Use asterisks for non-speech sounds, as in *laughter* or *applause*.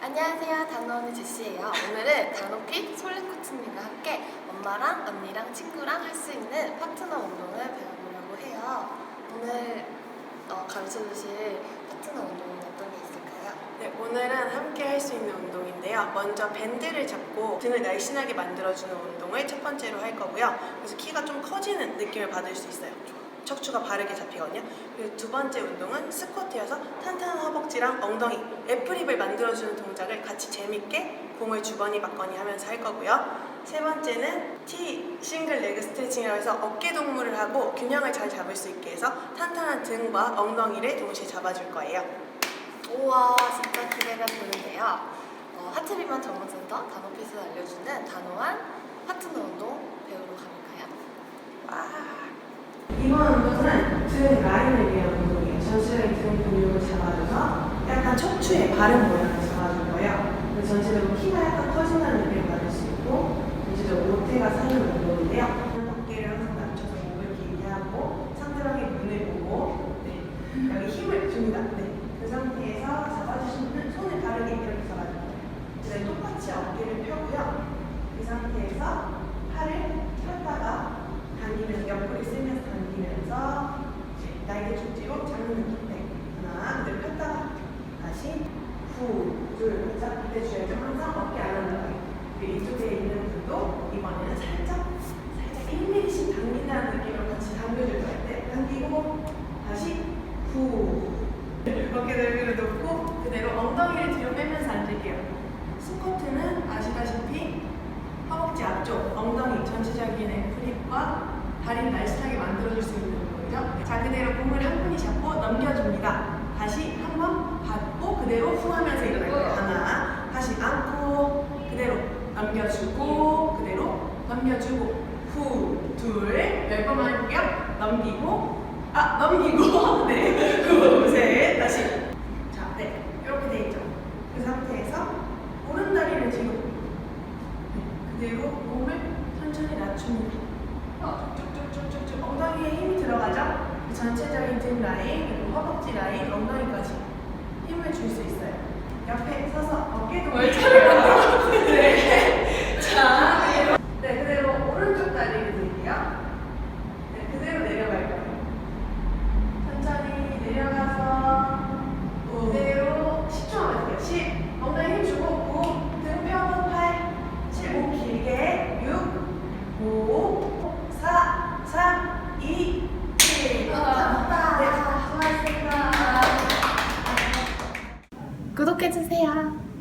안녕하세요. 단호언니 제시예요. 오늘은 단호픽 솔리코치님과 함께 엄마랑 언니랑 친구랑 할 수 있는 파트너 운동을 배워보려고 해요. 오늘 어, 가르쳐 주실 파트너 운동은 어떤 게 있을까요? 네, 오늘은 함께 할 수 있는 운동인데요. 먼저 밴드를 잡고 등을 날씬하게 만들어주는 운동을 첫 번째로 할 거고요. 그래서 키가 좀 커지는 느낌을 받을 수 있어요. 척추가 바르게 잡히거든요. 그리고 두 번째 운동은 스쿼트여서 탄탄한 허벅지랑 엉덩이, 애플힙을 만들어주는 동작을 같이 재밌게 공을 주거니 받거니 하면서 할 거고요. 세 번째는 T 싱글 레그 스트레칭이라고 해서 어깨 동무를 하고 균형을 잘 잡을 수 있게 해서 탄탄한 등과 엉덩이를 동시에 잡아줄 거예요. 우와, 진짜 기대가 되는데요. 어, 하트비만 전문센터 단호핏을 알려주는 단호한 파트너 운동 배우러 가볼까요? 와. 이번 운동은 등 라인을 위한 운동이에요. 전체적인 등 근육을 잡아줘서 약간 척추의 바른 모양을 잡아줄 거예요. 전체적으로 키가 약간 커진다는 느낌을 받을 수 있고 전체적으로 모태가 사는 운동인데요. 어깨를 항상 낮춰서 목을 길게 하고 상대방의 눈을 보고 네. 여기 힘을 줍니다. 네. 그 상태에서 잡아주신 분은 손을 바르게 이렇게 잡아줄 거예요. 이제 똑같이 어깨를 펴고요. 그 상태에서 팔을 폈다가 당기면서 옆구리 쓰면서 당기면서 이제 날개 축지로 잡는 느낌. 네. 하나, 그대로 폈다가 다시 후, 주에서 항상 어깨 안 올라가요. 그리고 이쪽에 있는 분도 이번에는 살짝 살짝 1mm씩 당긴다는 느낌으로 같이 당겨줄 거예요. 네, 당기고 다시 후 어깨 넓이를 놓고 그대로 엉덩이를 뒤로 빼면서 앉을게요. 스쿼트는 아시다시피 허벅지 앞쪽, 엉덩이 전체적인 플립과 다리를 날씬하게 만들어줄 수 있는 운동이죠. 자, 그대로 공을 한 분이 잡고 넘겨줍니다. 다시 한 번 받고 그대로 후 하면서 일어날 거예요. 하나, 다시 안고 그대로 넘겨주고 그대로 넘겨주고 후, 둘, 열 번만 해볼게요. 넘기고 아, 넘기고 *laughs* 네, 후, 셋, 다시 자, 네, 이렇게 돼 있죠. 그 상태에서 오른다리를 뒤로 네, 그대로 몸을 천천히 낮춥니다. 어, 쭉쭉쭉쭉쭉 엉덩이에 힘이 들어가죠? 그 전체적인 등 라인, 그리고 허벅지 라인, 엉덩이까지 힘을 줄 수 있어요. 옆에 서서 어깨도 멀쩡해요. *laughs* 네. 자, 그대로, 네, 그대로 오른쪽 다리를 들게요. 네, 그대로 내려갈 거예요. 천천히 내려가서 그대로 10초만 할게요. 10, 엉덩이 힘 주고 9, 등 펴고 8, 7, 목 길게 6, 5, 4, 3, 2, 1. 감사합니다. 네, 수고하셨습니다. 구독해주세요.